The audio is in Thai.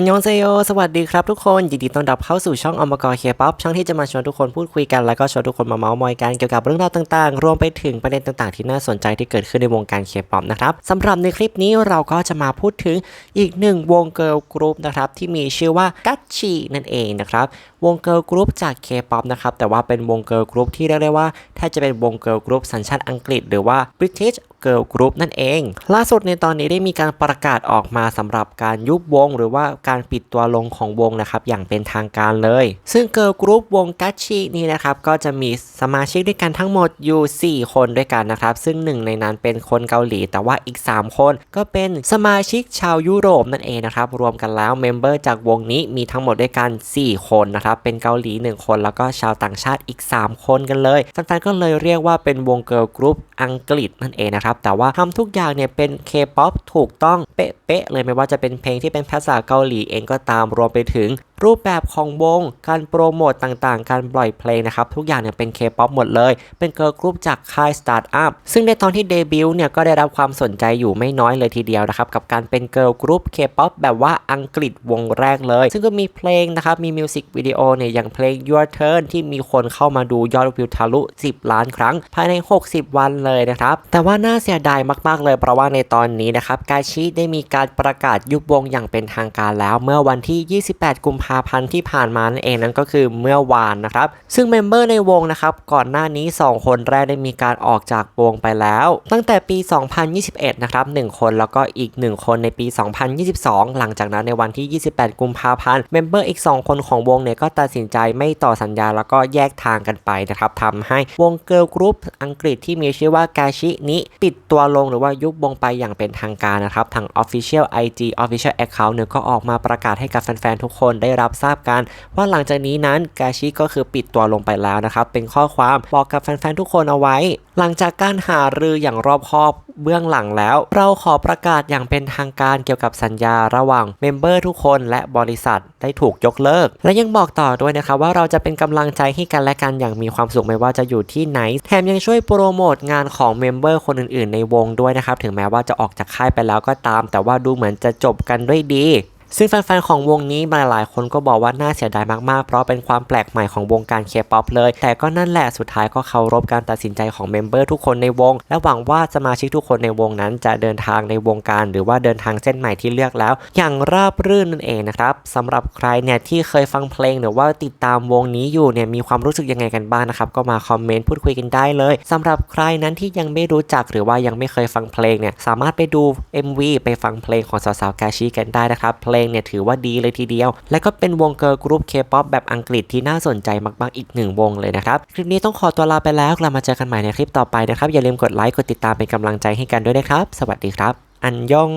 อันยองเซโยสวัสดีครับทุกคนยินดีต้อนรับเข้าสู่ช่องอมกรเคป๊อปช่องที่จะมาชวนทุกคนพูดคุยกัน แล้วก็ชวนทุกคนมาเมาส์มอยกันเกี่ยวกับเรื่องราวต่างๆ รวมไปถึงประเด็นต่างๆ ที่น่าสนใจที่เกิดขึ้นในวงการเคป๊อปนะครับสำหรับในคลิปนี้เราก็จะมาพูดถึงอีกหนึ่งวงเกิร์ลกรุ๊ปนะครับที่มีชื่อว่ากัตชีนั่นเองนะครับวงเกิร์ลกรุ๊ปจากเคป๊อปนะครับแต่ว่าเป็นวงเกิร์ลกรุ๊ปที่เรียกได้ว่าแทบจะเป็นวงเกิร์ลกรุ๊ปสัญชาติอังกฤษ หรือว่า British เกิร์ลกรุ๊ปนั่นเอง ล่าสุดในตอนนี้ได้มีการประกาศออกมาสำหรับการยุบวง หรือว่าการปิดตัวลงของวงนะครับอย่างเป็นทางการเลย ซึ่งเกิร์ลกรุ๊ปวงกัชชินี่นะครับก็จะมีสมาชิกด้วยกันทั้งหมดอยู่ 4 คนด้วยกันนะครับ ซึ่งหนึ่งในนั้นเป็นคนเกาหลี แต่ว่าอีก 3 คนก็เป็นสมาชิกชาวยุโรปนั่นเองนะครับรวมกันแล้วเมมเบอร์จากวงนี้มีทั้งหมดด้วยกัน 4 คนนะครับเป็นเกาหลี 1 คนแล้วก็ชาวต่างชาติอีก 3 คนกันเลยแฟนๆก็เลยเรียกว่าเป็นวงเกิร์ลกรุ๊ปอังกฤษนั่นเองนะครับแต่ว่าทำทุกอย่างเนี่ยเป็นเคป๊อปถูกต้องเป๊ะๆเลยไม่ว่าจะเป็นเพลงที่เป็นภาษาเกาหลีเองก็ตามรวมไปถึง รูปแบบของวง การโปรโมตต่างๆ การปล่อยเพลงนะครับ ทุกอย่างเนี่ยเป็นเคป๊อปหมดเลย เป็นเกิร์ลกรุ๊ปจากค่ายสตาร์ทอัพซึ่งในตอนที่เดบิวต์เนี่ยก็ได้รับความสนใจอยู่ไม่น้อยเลยทีเดียวนะครับ กับการเป็นเกิร์ลกรุ๊ปเคป๊อปแบบว่าอังกฤษวงแรกเลย ซึ่งก็มีเพลงนะครับ มีมิวสิกวิดีโอเนี่ยอย่างเพลง Your Turn ที่มีคนเข้ามาดูยอดวิวทะลุ 10 ล้านครั้ง ภายใน 60 วันเลยนะครับ แต่ว่าน่าเสียดายมากๆเลยเพราะว่าในตอนนี้นะครับกาชิได้มีการประกาศยุบวงอย่างเป็นทางการแล้ว เมื่อวันที่ 28 กุมภาาพันธ์ที่ผ่านมานั่นเองนั่นก็คือเมื่อวานนะครับ ซึ่งเมมเบอร์ในวงนะครับ ก่อนหน้านี้ 2 คนแรกได้มีการออกจากวงไปแล้ว ตั้งแต่ปี 2021 นะครับ 1 คนแล้วก็อีก 1 คนในปี 2022 หลังจากนั้นในวันที่ 28 กุมภาพันธ์เมมเบอร์อีก 2 คนของวงเนี่ยก็ตัดสินใจไม่ต่อสัญญาแล้วก็แยกทางกันไปนะครับทำให้วงเกิร์ลกรุ๊ปอังกฤษที่มีชื่อว่ากาชินี้ปิดตัวลงหรือว่ายุบวงไปอย่างเป็นทางการนะครับทาง Official IG Official Account เนี่ยก็ออกมาประกาศให้กับแฟนๆทุกคนได้รับทราบกัน ว่าหลังจากนี้นั้นกาชิก็คือปิดตัวลงไปแล้วนะครับ เป็นข้อความบอกกับแฟนๆทุกคนเอาไว้ หลังจากการหารืออย่างรอบคอบเบื้องหลังแล้ว เราขอประกาศอย่างเป็นทางการเกี่ยวกับสัญญาระหว่างเมมเบอร์ทุกคนและบริษัทได้ถูกยกเลิก และยังบอกต่อด้วยนะครับว่าเราจะเป็นกำลังใจให้กันและกันอย่างมีความสุขไม่ว่าจะอยู่ที่ไหน แถมยังช่วยโปรโมทงานของเมมเบอร์คนอื่นๆ ในวงด้วยนะครับ ถึงแม้ว่าจะออกจากค่ายไปแล้วก็ตาม แต่ว่าดูเหมือนจะจบกันด้วยดี ซึ่งแฟนๆของวงนี้มาหลายคนก็บอกว่าน่าเสียดายมากๆ เพราะเป็นความแปลกใหม่ของวงการเคป๊อปเลย แต่ก็นั่นแหละสุดท้ายก็เคารพการตัดสินใจของเมมเบอร์ทุกคนในวง และหวังว่าสมาชิกทุกคนในวงนั้นจะเดินทางในวงการ หรือว่าเดินทางเส้นใหม่ที่เลือกแล้ว อย่างราบรื่นนั่นเองนะครับสำหรับใครเนี่ยที่เคยฟังเพลงหรือว่าติดตามวงนี้อยู่เนี่ยมีความรู้สึกยังไงกันบ้างนะครับก็มาคอมเมนต์พูดคุยกันได้เลยสำหรับใครนั้นที่ยังไม่รู้จักหรือว่ายังไม่เคยฟังเพลงเนี่ยสามารถไปดู MV ไปฟังเพลงของสาวๆกาชิกันได้นะครับเพลงเนี่ยถือว่าดีเลยทีเดียว และก็เป็นวงเกิร์ลกรุ๊ปเคป๊อปแบบอังกฤษที่น่าสนใจมากๆอีกหนึ่งวงเลยนะครับ คลิปนี้ต้องขอตัวลาไปแล้วกลับมาเจอกันใหม่ในคลิปต่อไปนะครับ อย่าลืมกดไลค์กดติดตามเป็นกำลังใจให้กันด้วยนะครับ สวัสดีครับ อันยอง